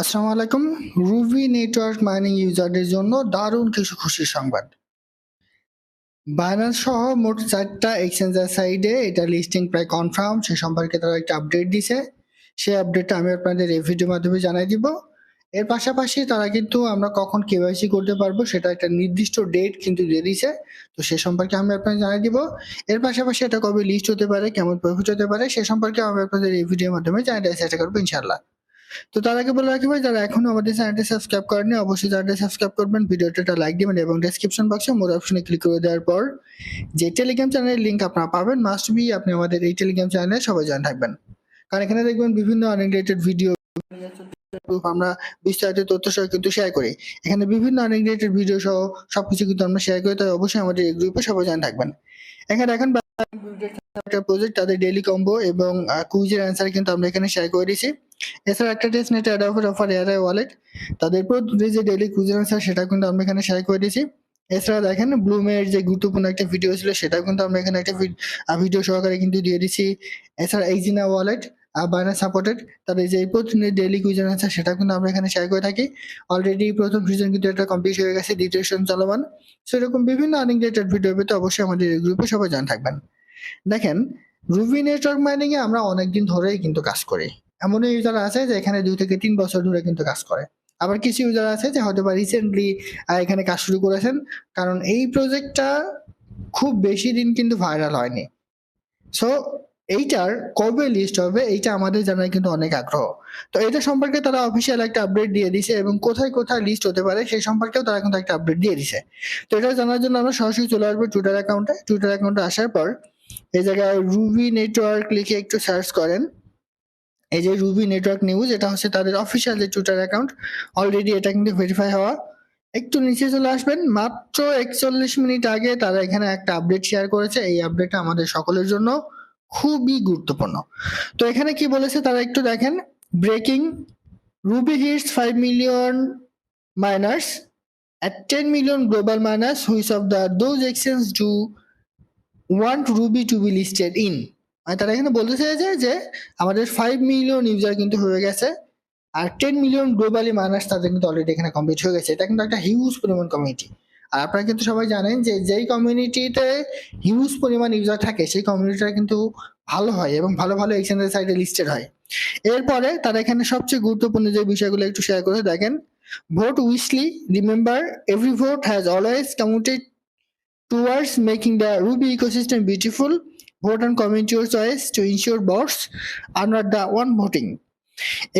আসসালামু আলাইকুম। Ruby network mining ইউজারদের জন্য দারুণ কিছু খুশির সংবাদ। বাইন্যান্স সহ মোট চারটা এক্সচেঞ্জার সাইডে এটা লিস্টিং প্রায় কনফার্ম সে সম্পর্কে তারা একটা আপডেট দিছে। সেই আপডেটটা আমি আপনাদের এই ভিডিওর মাধ্যমে জানাই দিব। এর পাশাপাশি তারা কিন্তু আমরা কখন কেওয়াইসি করতে পারব সেটা একটা নির্দিষ্ট ডেট কিন্তু দিয়ে দিছে। তো সে সম্পর্কে আমি আপনাদের জানাই দিব। এর পাশাপাশি এটা কবে লিস্ট হতে পারে, কেমন প্রফিট হতে পারে, সে সম্পর্কে আমি আপনাদের এই ভিডিওর মাধ্যমে জানাতে চেষ্টা করব ইনশাল্লাহ তো তার আগে বলে রাখি ভাই, যারা এখনও আমাদের চ্যানেলটি সাবস্ক্রাইব করেনি অবশ্যই চ্যানেলটি সাবস্ক্রাইব করবেন ভিডিওটা লাইক দিবেন এবং ডেসক্রিপশন বক্সে মোর অপশনে ক্লিক করে দেওয়ার পর যে টেলিগ্রাম চ্যানেলের লিঙ্ক আপনারা পাবেন মাস্ট বি আপনি আমাদের এই টেলিগ্রাম চ্যানেলে সবাই জয়েন থাকবেন। কারণ এখানে দেখবেন বিভিন্ন আনরিলেটেড ভিডিও আমরা বিস্তারিত তথ্য সহ কিন্তু শেয়ার করি। এখানে বিভিন্ন আনরিলেটেড ভিডিও সহ সবকিছু কিন্তু আমরা শেয়ার করি, তাই অবশ্যই আমাদের এই গ্রুপে সবাই জয়েন থাকবেন। এখানে এখন প্রজেক্ট তাদের ডেইলি কম্বো এবং কুইজের অ্যান্সার কিন্তু আমরা এখানে শেয়ার করে দিয়েছি। এছাড়া একটা টেস্ট নেট অ্যাড অফার এয়ারআই ওয়ালেট তাদের প্রতি যে ডেইলি কুইজের অ্যান্সার সেটা কিন্তু আমরা এখানে শেয়ার করে দিয়েছি। এছাড়া দেখেন ব্লুমের যে গুরুত্বপূর্ণ একটা ভিডিও ছিল, সেটাও কিন্তু আমরা এখানে একটা ভিডিও সহকারে কিন্তু দিয়ে দিচ্ছি এছাড়া এইজিনা ওয়ালেট বাইনাস সাপোর্টেড তাদের যে প্রতিদিন ডেইলি কুইজন আছে সেটা কিন্তু আমরা এখানে শেয়ার করে থাকি। অলরেডি প্রথম সিজন কিন্তু এটা কমপ্লিট হয়ে গেছে, দ্বিতীয় সিজন চলমান। সেরকম বিভিন্ন আর্নিং রিলেটেড ভিডিও পেতে অবশ্যই আমাদের এই গ্রুপে সবাই জান থাকবেন। দেখেন রুবি নেটওয়ার্ক মাইনিং এ আমরা অনেকদিন ধরেই কিন্তু কাজ করি। এমন ইউজার আছে যে এখানে দুই থেকে তিন বছর ধরে কিন্তু কাজ করে। আবার কিছু ইউজার আছে যে হয়তো বা রিসেন্টলি এখানে কাজ শুরু করেছেন। কারণ এই প্রজেক্টটা খুব বেশি দিন কিন্তু ভাইরাল হয়নি। সো এইটার কবে লিস্ট হবে, এইটা আমাদের জানার কিন্তু অনেক আগ্রহ। তো এটা সম্পর্কে তারা অফিসিয়াল একটা আপডেট দিয়ে দিছে এবং কোথায় কোথায় লিস্ট হতে পারে সেই সম্পর্কেও তারা কিন্তু একটা আপডেট দিয়ে দিছে। তো এটা জানার জন্য আমরা সরাসরি চলে আসব টুইটার অ্যাকাউন্টে টুইটার অ্যাকাউন্টে আসার পর এই জায়গায় রুবি নেটওয়ার্ক লিখে একটু সার্চ করেন। এই যে রুবি নেটওয়ার্ক নিউজ এটা হচ্ছে তাদের অফিসিয়াল যে টুইটার অ্যাকাউন্ট অলরেডি এটা কিন্তু ভেরিফাই হওয়া একটু নিচে চলে আসবেন, মাত্র একচল্লিশ মিনিট আগে তারা এখানে একটা আপডেট শেয়ার করেছে, এই আপডেটটা আমাদের সকলের জন্য খুবই গুরুত্বপূর্ণ। তো এখানে কি বলেছে তারা একটু দেখেন breaking Ruby hits five million miners at 10 million global miners which of the those exchanges do want Ruby to be listed in মানে তারা এখানে বলতে চাইছে যে আমাদের ফাইভ মিলিয়ন ইউজার কিন্তু হয়ে গেছে আর টেন মিলিয়ন গ্লোবালি মাইনার্স তাদের কিন্তু অলরেডি এখানে কমপ্লিট হয়ে গেছে। এটা কিন্তু একটা হিউজ পরিমাণ কমিউনিটি আর আপনারা কিন্তু সবাই জানেন যে যেই কমিউনিটিতে হিউজ পরিমাণ ইউজার থাকে, সেই কমিউনিটিটা কিন্তু ভালো হয় এবং ভালো ভালো এক্সচেঞ্জের সাইডে লিস্টেড হয়। এরপরে তারা এখানে সবচেয়ে গুরুত্বপূর্ণ যে বিষয়গুলো একটু শেয়ার করে দেখেন। Vote wisely remember every vote has always counted towards making the Ruby ecosystem beautiful vote and community your choice to ensure bots are the one voting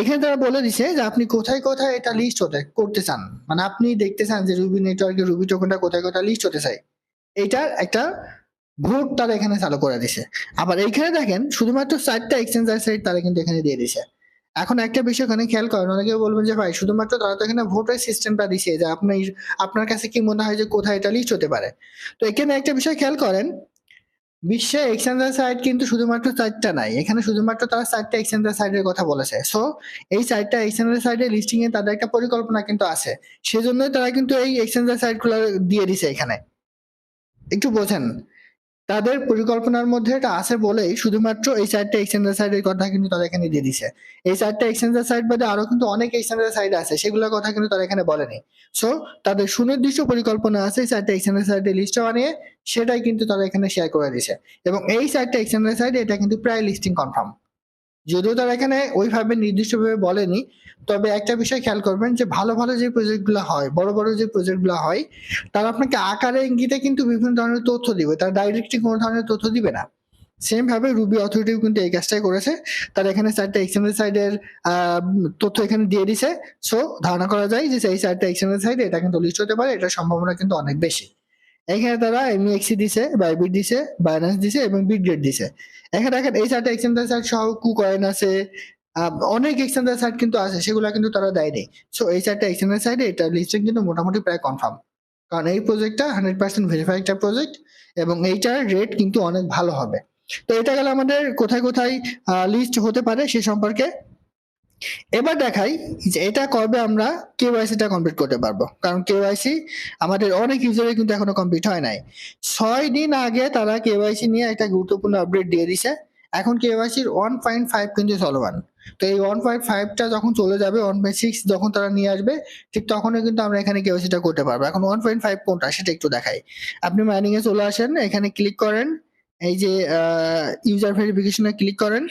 এখানে তারা বলে দিছে যে আপনি কোথায় কোথায় এটা লিস্ট হতে, করতে চান। মানে আপনি দেখতে চান যে রুবি নেটওয়ার্কে রুবি টোকেনটা কোথায় কোথায় লিস্ট হতে চাই। এইটার একটা ভোট তারা এখানে চালু করে দিছে। আবার এইখানে দেখেন, শুধুমাত্র চারটা এক্সচেঞ্জার সাইট তারা কিন্তু এখানে দিয়ে দিছে। এখন একটা বিষয় এখানে খেয়াল করেন অনেকে বলবেন যে, ভাই, শুধুমাত্র তারা তো এখানে ভোটের সিস্টেমটা দিছে যে, আপনি, আপনার কাছে কি মনে হয় যে কোথায় এটা লিস্ট হতে পারে? তো এখানে একটা বিষয় খেয়াল করেন বিশ্বে এক্সচেঞ্জার সাইট কিন্তু শুধুমাত্র চারটা নাই। এখানে শুধুমাত্র তারা চারটা এক্সচেঞ্জার সাইটের কথা বলেছে। সো এই চারটা এক্সচেঞ্জার সাইটের লিস্টিং এ তাদের একটা পরিকল্পনা কিন্তু আছে। সেজন্যই তারা কিন্তু এই এক্সচেঞ্জার সাইটগুলো দিয়ে দিছে এখানে। একটু বোঝেন। তাদের পরিকল্পনার মধ্যে এটা আছে বলেই শুধুমাত্র এই চারটা এক্সচেঞ্জার এর কথা কিন্তু তারা এখানে দিয়ে দিছে। এই চারটা এক্সচেঞ্জার সাইড বাদে আরও কিন্তু অনেক এক্সচেঞ্জার সাইড আছে, সেগুলোর কথা কিন্তু তারা এখানে বলেনি। সো তাদের সুনির্দিষ্ট পরিকল্পনা আছে এই চারটা এক্সচেঞ্জার এর লিস্ট বানিয়ে সেটাই কিন্তু তারা এখানে শেয়ার করে দিছে। এবং এই চারটা এক্সচেঞ্জার সাইড এটা কিন্তু প্রায় লিস্টিং কনফার্ম যদিও তারা এখানে ওইভাবে নির্দিষ্টভাবে বলেনি, তবে একটা বিষয় খেয়াল করবেন যে ভালো ভালো যে প্রজেক্টগুলো হয়, বড় বড় যে প্রজেক্টগুলো হয়, তারা আপনাকে আকারে ইঙ্গিতে কিন্তু বিভিন্ন ধরনের তথ্য দিবে। তারা ডাইরেক্টলি কোনো ধরনের তথ্য দিবে না। সেম ভাবে রুবি অথরিটিও কিন্তু এই কাজটাই করেছে। তারা এখানে চারটা এক্সচেঞ্জের সাইডের তথ্য এখানে দিয়ে দিছে। সো ধারণা করা যায় যে সেই চারটা এক্সচেঞ্জের সাইডে এটা কিন্তু লিস্ট হতে পারে, এটার সম্ভাবনা কিন্তু অনেক বেশি। এখানে তারা এমইএক্সি দিছে বাইবিট দিছে বাইন্যান্স দিছে এবং বিটগেট দিছে। এখানে দেখেন, এই চারটা এক্সচেঞ্জার সাইট সহ কুকয়েন আছে অনেক এক্সচেঞ্জার সাইট কিন্তু আছে, সেগুলো কিন্তু তারা দেয়নি। সো এই চারটা এক্সচেঞ্জার সাইডে এটা লিস্টিং কিন্তু মোটামুটি প্রায় কনফার্ম কারণ এই প্রজেক্টটা হান্ড্রেড পার্সেন্ট ভেরিফাই একটা প্রজেক্ট এবং এইটার রেট কিন্তু অনেক ভালো হবে। তো এটা গেলে আমাদের কোথায় কোথায় লিস্ট হতে পারে সে সম্পর্কে। এবার দেখাই যে এটা কবে আমরা কেওয়াইসিটা কমপ্লিট করতে পারব। কারণ কেওয়াইসি আমাদের অনেক ইউজারের কিন্তু এখনও কমপ্লিট হয় নাই। ছয় দিন আগে তারা কেওয়াইসি নিয়ে একটা গুরুত্বপূর্ণ আপডেট দিয়ে দিছে। এখন কেওয়াইসির ওয়ান পয়েন্ট ফাইভ কিন্তু চলমান। তো এই ওয়ান পয়েন্ট ফাইভটা যখন চলে যাবে ওয়ান পয়েন্ট সিক্স যখন তারা নিয়ে আসবে, ঠিক তখনই কিন্তু আমরা এখানে কেওয়াইসিটা করতে পারব। এখন ওয়ান পয়েন্ট ফাইভ কোনটা সেটা একটু দেখাই। আপনি মাইনিংয়ে চলে আসেন, এখানে ক্লিক করেন, এই যে ইউজার ভেরিফিকেশনে ক্লিক করেন।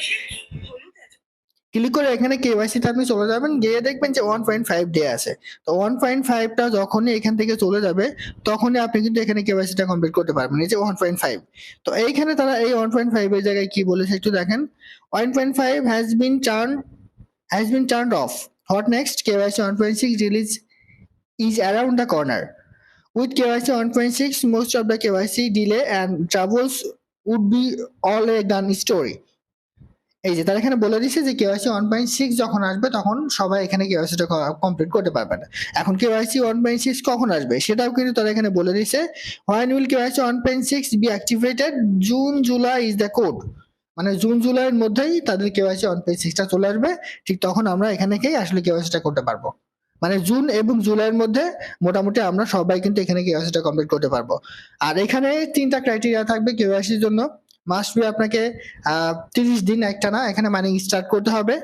ক্লিক করে এখানে কেওয়াইসিতে আপনি চলে যাবেন। গিয়ে দেখবেন যে ওয়ান পয়েন্ট ফাইভ ডে আছে। তো ওয়ান পয়েন্ট ফাইভটা যখনই এখান থেকে চলে যাবে তখনই আপনি কিন্তু এখানে কেওয়াইসিটা কমপ্লিট করতে পারবেন। এই যে ওয়ান পয়েন্ট ফাইভ তো এইখানে তারা এই ওয়ান পয়েন্ট ফাইভ এর জায়গায় কি বলেছে একটু দেখেন। One point five has been turn has been turn off what next KYC one point six release is around the corner. With KYC 1.6, most of the KYC delay and troubles would be all a done story. এই যে তারা এখানে বলে দিচ্ছে যে KYC one point six যখন আসবে, তখন সবাই এখানে কেওয়াইসিটা কমপ্লিট করতে পারবে না। এখন কেওয়াইসি ওয়ান পয়েন্ট সিক্স কখন আসবে? সেটাও কিন্তু তারা এখানে বলে দিচ্ছে when will KYC one point six be activated June July is the code মানে জুন জুলাইয়ের মধ্যেই তাদের কেওয়াইসি ওয়ান পয়েন্ট সিক্সটা চলে আসবে। ঠিক তখন আমরা এখানে গিয়ে আসলে কেওয়াইসিটা করতে পারব। মানে জুন এবং জুলাইয়ের মধ্যে মোটামুটি আমরা সবাই কিন্তু এখানে কেওয়াইসিটা কমপ্লিট করতে পারব। আর এখানে তিনটা ক্রাইটেরিয়া থাকবে কেওয়াইসির জন্য। মাস্ট বি আপনাকে তিরিশ দিন একটা না, এখানে মাইনিং স্টার্ট করতে হবে।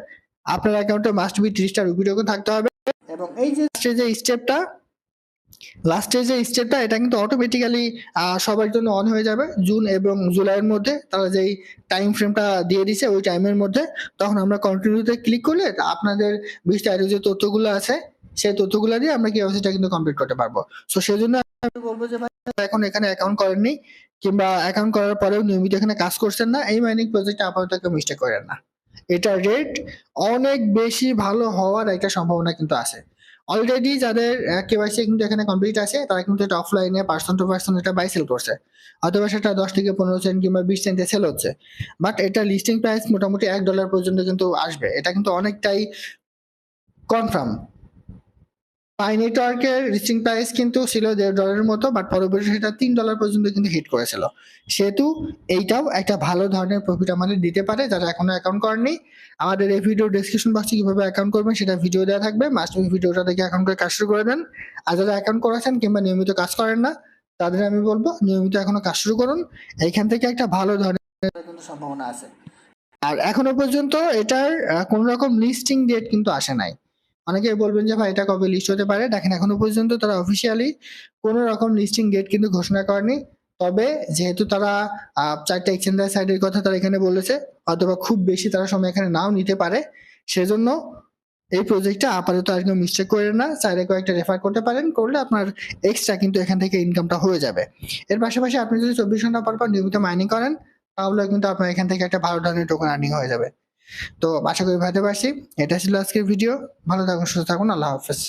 আপনার অ্যাকাউন্টে মাস্ট বি তিরিশটা রুপি টোকেন থাকতে হবে। এবং এই যে যে স্টেপটা লাস্টের যে স্টেপটা এটা কিন্তু অটোমেটিক্যালি সবার জন্য অন হয়ে যাবে। জুন এবং জুলাইয়ের মধ্যে তারা যেই টাইম ফ্রেমটা দিয়ে দিছে ওই টাইমের মধ্যে তখন আমরা কন্টিনিউতে ক্লিক করলে আপনাদের বিস্তারিত যে তথ্যগুলো আছে, সেই তথ্যগুলো দিয়ে আমরা কেওয়াইসিটা কিন্তু কমপ্লিট করতে পারব। সো সেই জন্য আমি বলব যে ভাই, এখন এখানে অ্যাকাউন্ট করেননি। কিংবা অ্যাকাউন্ট করার পরেও নিয়মিত এখানে কাজ করছেন না, এই মাইনিং প্রজেক্টে আপাতত কেউ মিস্টেক করেন না। এটা রেট অনেক বেশি ভালো হওয়ার একটা সম্ভাবনা কিন্তু আছে। অলরেডি যাদের কেওয়াইসি কিন্তু এখানে কমপ্লিট আছে, তারা কিন্তু এটা অফলাইনে পার্সন টু পার্সন এটা বাই সেল করছে। অথবা সেটা দশ থেকে পনেরো সেন্ট কিংবা বিশ সেন্টে সেল হচ্ছে। বাট এটা লিস্টিং প্রাইস মোটামুটি এক ডলার পর্যন্ত কিন্তু আসবে। এটা কিন্তু অনেকটাই কনফার্ম পাই নেটওয়ার্কের রিচিং প্রাইস কিন্তু ছিল দেড় ডলারের মতো বাট পরবর্তী সেটা তিন ডলার পর্যন্ত কিন্তু হিট করেছিল। সেহেতু এইটাও একটা ভালো ধরনের প্রফিট আমাদের দিতে পারে, যারা এখনও অ্যাকাউন্ট করেনি আমাদের এই ভিডিও ডিসক্রিপশন বক্সে কীভাবে অ্যাকাউন্ট করবেন সেটা ভিডিও দেওয়া থাকবে। মাস্ট ভিডিওটা দেখে অ্যাকাউন্ট করে কাজ শুরু করে দেন। আর যারা অ্যাকাউন্ট করেছেন কিংবা নিয়মিত কাজ করেন না, তাদের আমি বলব নিয়মিত এখনও কাজ শুরু করুন। এইখান থেকে একটা ভালো ধরনের কিন্তু সম্ভাবনা আছে। আর এখনও পর্যন্ত এটার কোনো রকম লিস্টিং ডেট কিন্তু আসে নাই। অনেকে বলবেন যে, ভাই, এটা কবে লিস্ট হতে পারে? দেখেন, এখনও পর্যন্ত তারা অফিসিয়ালি কোনো রকম লিস্টিং ডেট কিন্তু ঘোষণা করেনি। তবে যেহেতু তারা চারটা এক্সচেঞ্জার সাইডের কথা তারা এখানে বলেছে, অথবা খুব বেশি তারা সময় এখানে নাও নিতে পারে, সেজন্য এই প্রজেক্টটা আপাতত আর কেউ মিস্টেক করেন না। চাইলে কয়েকটা রেফার করতে পারেন, করলে আপনার এক্সট্রা কিন্তু এখান থেকে ইনকামটা হয়ে যাবে। এর পাশাপাশি আপনি যদি চব্বিশ ঘণ্টা পর পর নিয়মিত মাইনিং করেন, তাহলে কিন্তু আপনার এখান থেকে একটা ভালো ধরনের টোকেন আর্নিং হয়ে যাবে। তো আশা করি ভালোবাসি পারছি এটা ছিল আজকের ভিডিও। ভালো থাকুন, সুস্থ থাকুন, আল্লাহ হাফেজ।